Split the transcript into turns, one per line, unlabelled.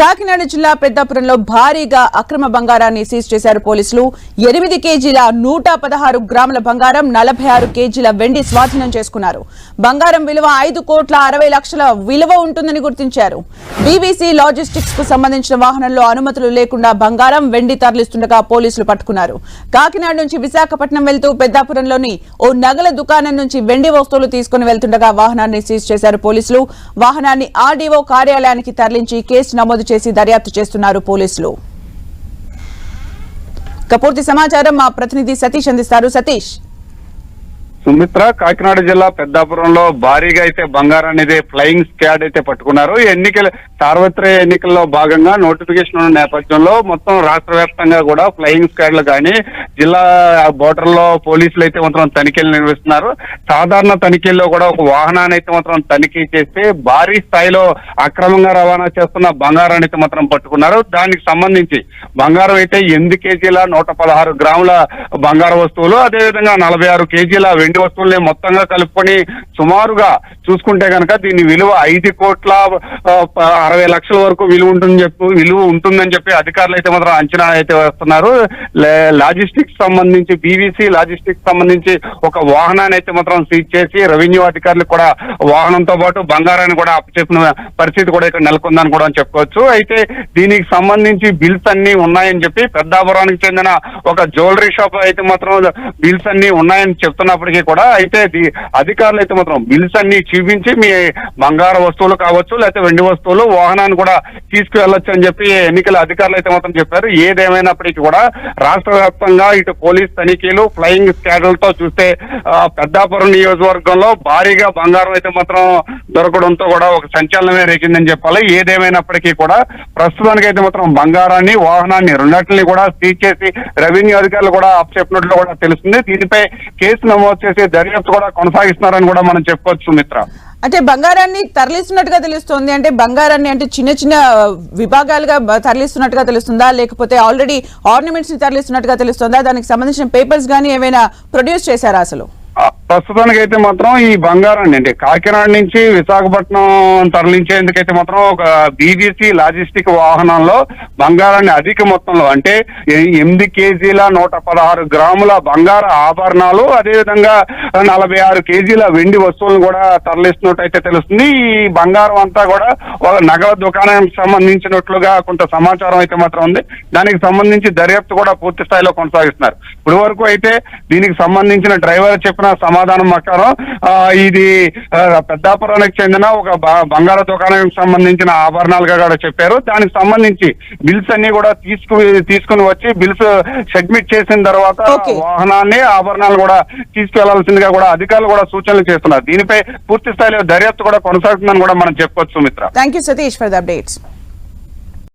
కాకినాడ జిల్లా పెద్దాపురంలో భారీగా అక్రమ బంగారాన్ని సీజ్ చేశారు పోలీసులు. ఎనిమిది కేజీల నూట పదహారు గ్రాముల బంగారం నలభై ఆరు కేజీల వెండి స్వాధీనం చేసుకున్నారు. బంగారం విలువ ఐదు కోట్ల అరవై లక్షల విలువ ఉంటుందని గుర్తించారు. బీబీసీ లాజిస్టిక్స్కు సంబంధించిన వాహనంలో అనుమతులు లేకుండా బంగారం వెండి తరలిస్తుండగా పోలీసులు పట్టుకున్నారు. కాకినాడ నుంచి విశాఖపట్నం వెళ్తూ పెద్దాపురంలోని ఓ నగల దుకాణం నుంచి వెండి వస్తువులు తీసుకుని వెళ్తుండగా వాహనాన్ని సీజ్ చేశారు పోలీసులు. వాహనాన్ని ఆర్డీఓ కార్యాలయానికి తరలించి కేసు నమోదు చేసి దర్యాప్తు చేస్తున్నారు పోలీసులు. పూర్తి సమాచారం మా ప్రతినిధి సతీష్ అందిస్తారు. సతీష్.
సుమిత్ర కాకినాడ జిల్లా పెద్దాపురంలో భారీగా అయితే బంగారాన్ని అయితే ఫ్లయింగ్ స్క్వాడ్ అయితే పట్టుకున్నారు. ఎన్నికల సార్వత్రిక ఎన్నికల్లో భాగంగా నోటిఫికేషన్ ఉన్న నేపథ్యంలో మొత్తం రాష్ట్ర వ్యాప్తంగా కూడా ఫ్లయింగ్ స్క్వాడ్లు కానీ జిల్లా బోర్డర్లో పోలీసులు అయితే మాత్రం తనిఖీలు నిర్వహిస్తున్నారు. సాధారణ తనిఖీల్లో కూడా ఒక వాహనాన్ని అయితే మాత్రం తనిఖీ చేస్తే భారీ స్థాయిలో అక్రమంగా రవాణా చేస్తున్న బంగారాన్ని అయితే మాత్రం పట్టుకున్నారు. దానికి సంబంధించి బంగారం అయితే ఎనిమిది కేజీల నూట పదహారు గ్రాముల బంగారు వస్తువులు అదేవిధంగా నలభై ఆరు కేజీల వెండి వస్తువుల్ని మొత్తంగా కలుపుకొని సుమారుగా చూసుకుంటే కనుక దీని విలువ ఐదు కోట్ల అరవై లక్షల వరకు విలువ ఉంటుందని చెప్పి విలువ ఉంటుందని చెప్పి అధికారులు అయితే మాత్రం అంచనా అయితే వేస్తున్నారు. లే- లాజిస్టిక్స్ సంబంధించి బీవీసీ లాజిస్టిక్స్ సంబంధించి ఒక వాహనాన్ని అయితే మాత్రం సీజ్ చేసి రెవెన్యూ అధికారులు కూడా వాహనంతో పాటు బంగారాన్ని కూడా అప్పచెప్పిన పరిస్థితి కూడా ఇక్కడ నెలకొందని కూడా చెప్పుకోవచ్చు. అయితే దీనికి సంబంధించి బిల్స్ అన్ని ఉన్నాయని చెప్పి పెద్దాపురానికి చెందిన ఒక జ్యువెలరీ షాప్ అయితే మాత్రం బిల్స్ అన్ని ఉన్నాయని చెప్తున్నప్పటికీ కూడా అయితే అధికారులు అయితే మాత్రం బిల్స్ అన్ని చూపించి మీ బంగారు వస్తువులు కావచ్చు లేకపోతే వెండి వస్తువులు వాహనాన్ని కూడా తీసుకువెళ్ళొచ్చు అని చెప్పి ఎన్నికల అధికారులు అయితే మాత్రం చెప్పారు. ఏదేమైనప్పటికీ కూడా రాష్ట్ర వ్యాప్తంగా ఇటు పోలీస్ తనిఖీలు ఫ్లయింగ్ స్క్వాడ్లతో చూస్తే పెద్దాపురం నియోజకవర్గంలో భారీగా బంగారం అయితే మాత్రం దొరకడంతో కూడా ఒక సంచలనమే రేగిందని చెప్పాలి. ఏదేమైనప్పటికీ కూడా ప్రస్తుతానికి అయితే మాత్రం బంగారాన్ని వాహనాన్ని రెండింటిని కూడా సీజ్ చేసి రెవెన్యూ అధికారులు కూడా చెప్పినట్లు కూడా తెలుస్తుంది. దీనిపై కేసు నమోదు చేసి దర్యాప్తు కూడా కొనసాగిస్తున్నారని కూడా మనం చెప్పుకోవచ్చు మిత్ర
అంటే బంగారాన్ని తరలిస్తున్నట్టుగా తెలుస్తుంది. అంటే బంగారాన్ని అంటే చిన్న చిన్న విభాగాలుగా తరలిస్తున్నట్టుగా తెలుస్తుందా? లేకపోతే ఆల్రెడీ ఆర్నమెంట్స్ని తరలిస్తున్నట్టుగా తెలుస్తుందా? దానికి సంబంధించిన పేపర్స్ కానీ ఏమైనా ప్రొడ్యూస్ చేశారా అసలు?
ప్రస్తుతానికి అయితే మాత్రం ఈ బంగారాన్ని అంటే కాకినాడ నుంచి విశాఖపట్నం తరలించేందుకైతే మాత్రం ఒక బీబీసీ లాజిస్టిక్ వాహనంలో బంగారాన్ని అధిక మొత్తంలో అంటే ఎనిమిది కేజీల నూట పదహారు గ్రాముల బంగార ఆభరణాలు అదేవిధంగా నలభై ఆరు కేజీల వెండి వస్తువులను కూడా తరలిస్తున్నట్టు అయితే తెలుస్తుంది. ఈ బంగారం అంతా కూడా వాళ్ళ నగల దుకాణానికి సంబంధించినట్లుగా కొంత సమాచారం అయితే మాత్రం ఉంది. దానికి సంబంధించి దర్యాప్తు కూడా పూర్తి స్థాయిలో కొనసాగిస్తున్నారు. ఇప్పటి వరకు అయితే దీనికి సంబంధించిన డ్రైవర్ చెప్పిన సమాధానం ప్రకారం ఇది పెద్దాపురానికి చెందిన ఒక బంగారు దుకాణానికి సంబంధించిన ఆభరణాలుగా కూడా చెప్పారు. దానికి సంబంధించి బిల్స్ అన్ని కూడా తీసుకు తీసుకుని వచ్చి బిల్స్ సబ్మిట్ చేసిన తర్వాత. వాహనాన్ని ఆభరణాలు కూడా తీసుకెళ్ళాల్సిందిగా కూడా అధికారులు కూడా సూచనలు చేస్తున్నారు. దీనిపై పూర్తి స్థాయిలో దర్యాప్తు కూడా కొనసాగుతుందని కూడా మనం చెప్పుకోవచ్చు Sumitra.
Thank you Satish for the updates